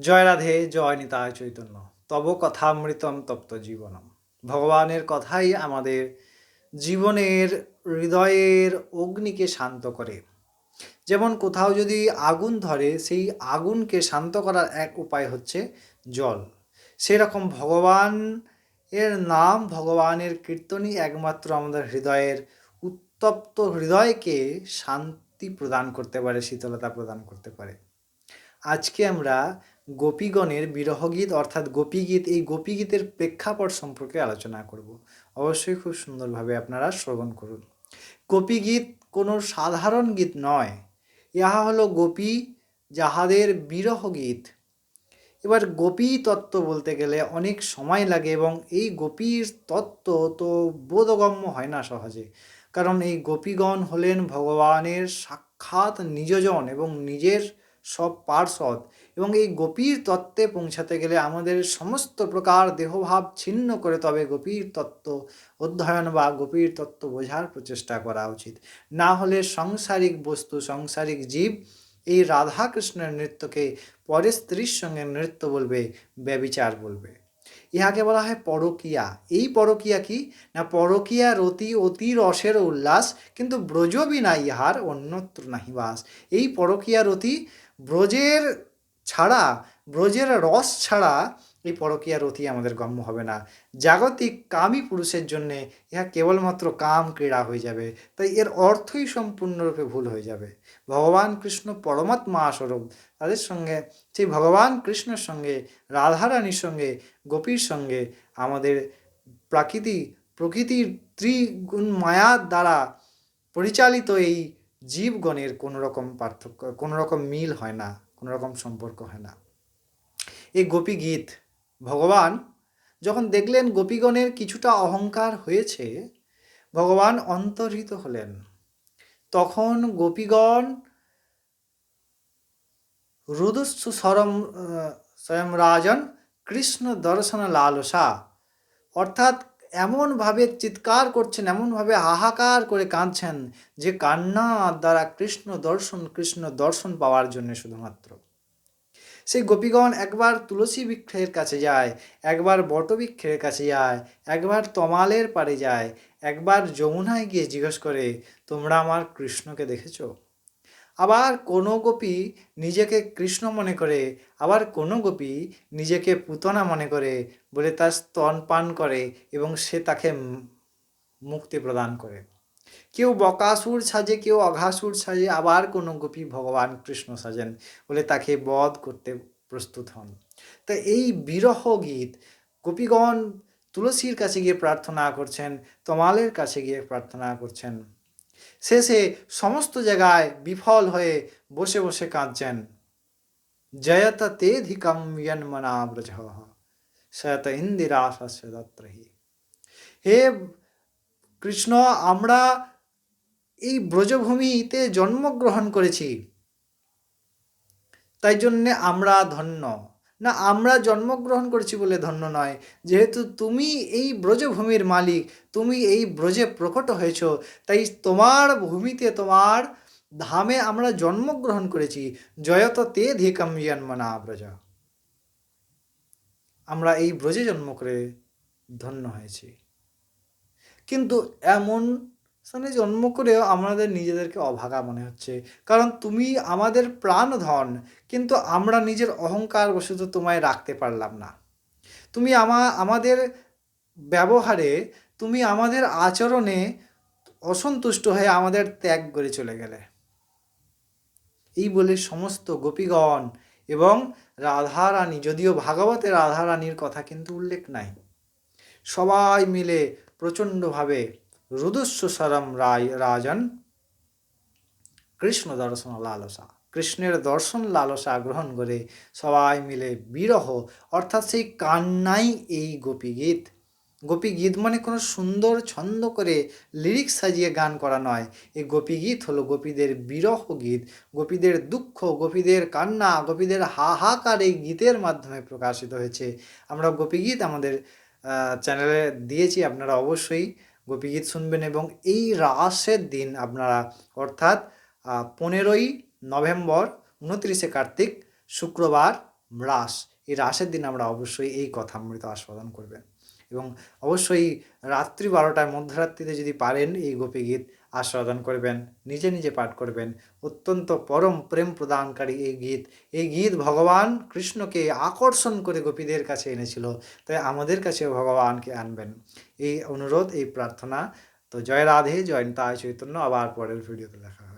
জয় রাধে জয় নিতায় চৈতন্য। তব কথামৃতম তপ্ত জীবনম। ভগবানের কথাই আমাদের জীবনের হৃদয়ের অগ্নিকে শান্ত করে। যেমন কোথাও যদি আগুন ধরে, সেই আগুনকে শান্ত করার এক উপায় হচ্ছে জল। সেরকম ভগবান এর নাম, ভগবানের কীর্তনই একমাত্র আমাদের হৃদয়ের উত্তপ্ত হৃদয়কে শান্তি প্রদান করতে পারে, শীতলতা প্রদান করতে পারে। আজকে আমরা গোপীগণের বিরহগীত, অর্থাৎ গোপীগীত, এই গোপীগীতের প্রেক্ষাপট সম্পর্কে আলোচনা করব। অবশ্যই খুব সুন্দরভাবে আপনারা শ্রবণ করুন। গোপীগীত কোনো সাধারণ গীত নয়। ইহা হলো গোপী যাহাদের বিরহ গীত এবার গোপী তত্ত্ব বলতে গেলে অনেক সময় লাগে এবং এই গোপীর তত্ত্ব তো বোধগম্য হয় না সহজে। কারণ এই গোপীগণ হলেন ভগবানের সাক্ষাৎ নিজজন এবং নিজের সব পার্শ্বদ। এবং এই গোপীর তত্ত্বে পৌঁছাতে গেলে আমাদের সমস্ত প্রকার দেহভাব ছিন্ন করে তবে গোপীর তত্ত্ব অধ্যয়ন বা গোপীর তত্ত্ব বোঝার প্রচেষ্টা করা উচিত। না হলে সংসারিক বস্তু, সংসারিক জীব এই রাধাকৃষ্ণের নৃত্যকে পরে স্ত্রীর সঙ্গে নৃত্য বলবে, ব্যবিচার বলবে। ইহাকে বলা হয় পরকিয়া। এই পরকিয়া কি? না, পরকিয়া রতি অতি রসের উল্লাস, কিন্তু ব্রজবিনা ইহার অন্যত্র নাহি বাস। এই পরকিয়া রতি ব্রজের ছাড়া, ব্রজের রস ছাড়া এই পরকীয়া রতি আমাদের গম্য হবে না। জাগতিক কামী পুরুষের জন্যে ইহা কেবলমাত্র কাম ক্রীড়া হয়ে যাবে, তাই এর অর্থই সম্পূর্ণরূপে ভুল হয়ে যাবে। ভগবান কৃষ্ণ পরমাত্মা স্বরূপ, তাদের সঙ্গে, সেই ভগবান কৃষ্ণের সঙ্গে, রাধারানীর সঙ্গে, গোপীর সঙ্গে, আমাদের প্রাকৃতি, প্রকৃতির ত্রিগুণ মায়ার দ্বারা পরিচালিত এই জীবগণের কোনো রকম পার্থক্য কোনো রকম মিল হয় না। কোনো রকম সম্পর্ক হয় না। এই গোপী গীত, ভগবান যখন দেখলেন গোপীগণের কিছুটা অহংকার হয়েছে, ভগবান অন্তর্হিত হলেন। তখন গোপীগণ রুদুস্সু সরম স্বয়ং রাজন কৃষ্ণ দর্শন লালসা, অর্থাৎ এমনভাবে চিৎকার করছেন, এমনভাবে হাহাকার করে কাঁদছেন যে কান্না দ্বারা কৃষ্ণ দর্শন কৃষ্ণ দর্শন পাওয়ার জন্য শুধুমাত্র। সেই গোপীগণ একবার তুলসী বৃক্ষের কাছে যায়, একবার বটবৃক্ষের কাছে যায়, একবার তমালের পাড়ে যায়, একবার যমুনায় গিয়ে জিজ্ঞেস করে, তোমরা আমার কৃষ্ণকে দেখেছ? আবার কোনো গোপী নিজেকে কৃষ্ণ মনে করে, আবার কোনো গোপী নিজেকে পুতনা মনে করে বলে তার স্তন পান করে এবং সে তাকে মুক্তি প্রদান করে। কেউ বকাসুর সাজে, কেউ অঘাসুর সাজে, আবার কোনো গোপী ভগবান কৃষ্ণ সাজেন বলে তাকে বধ করতে প্রস্তুত হন। তা এই বিরহ গীত গোপীগণ তুলসীর কাছে গিয়ে প্রার্থনা করছেন, তমালের কাছে গিয়ে প্রার্থনা করছেন। শেষে সমস্ত জায়গায় বিফল হয়ে বসে বসে কাঁদছেন। জয়ত তেধিকম ইয়ন্মনা ব্রজ শয়ত ইন্দিরা দত্রহি হে কৃষ্ণ, আমরা এই ব্রজভূমিতে জন্মগ্রহণ করেছি। তাই জন্যে আমরা ধন্য। না, আমরা জন্মগ্রহণ করেছি বলে ধন্য নয়। যেহেতু তুমি এই ব্রজভূমির মালিক, তুমি এই ব্রজে প্রকট হয়েছ, তাই তোমার ভূমিতে, তোমার ধামে আমরা জন্মগ্রহণ করেছি। জয়ত তে ধিকম জন্মনা ব্রজ। আমরা এই ব্রজে জন্ম করে ধন্য হয়েছি। কিন্তু এমন স্থানে জন্ম করেও আমাদের নিজেদেরকে অভাগা মনে হচ্ছে। কারণ তুমি আমাদের প্রাণ ধন কিন্তু আমরা নিজের অহংকার বশত তোমায় রাখতে পারলাম না। তুমি আমা, আমাদের ব্যবহারে, তুমি আমাদের আচরণে অসন্তুষ্ট হয়ে আমাদের ত্যাগ করে চলে গেলে। এই বলে সমস্ত গোপীগণ এবং রাধারানী, যদিও ভাগবতে রাধারানীর কথা কিন্তু উল্লেখ নাই, সবাই মিলে প্রচণ্ডভাবে রুদুস্বরম রায় রাজন কৃষ্ণ দর্শন লালসা। কৃষ্ণের দর্শন লালসা গ্রহণ করে সবাই মিলে বিরহ, অর্থাৎ সেই কান্নাই এই গোপী গীত গোপী গীত মানে কোনো সুন্দর ছন্দ করে লিরিক্স সাজিয়ে গান করা নয়। এই গোপী গীত হলো গোপীদের বিরহ গীত। গোপীদের দুঃখ, গোপীদের কান্না, গোপীদের হাহাকার এই গীতের মাধ্যমে প্রকাশিত হয়েছে। আমরা গোপী গীত আমাদের চ্যানেলে দিয়েছি, আপনারা অবশ্যই গোপীগীত শুনবেন এবং এই রাসের দিন আপনারা অর্থাৎ পনেরোই নভেম্বর উনত্রিশে কার্তিক শুক্রবার রাস। এই রাসের দিন আমরা অবশ্যই এই কথা কথামৃত আস্বাদন করবেন। এবং অবশ্যই রাত্রি বারোটায় মধ্যরাত্রিতে যদি পারেন এই গোপী গীত আস্বাদন করবেন, নিজে নিজে পাঠ করবেন, অত্যন্ত পরম প্রেম প্রদানকারী এই গীত। এই গীত ভগবান কৃষ্ণকে আকর্ষণ করে গোপীদের কাছে এনেছিল, তাই আমাদের কাছে ভগবানকে আনবেন। এই অনুরোধ, এই প্রার্থনা। তো জয় রাধে, জয় তাই চৈতন্য। আবার পরের ভিডিওতে দেখা।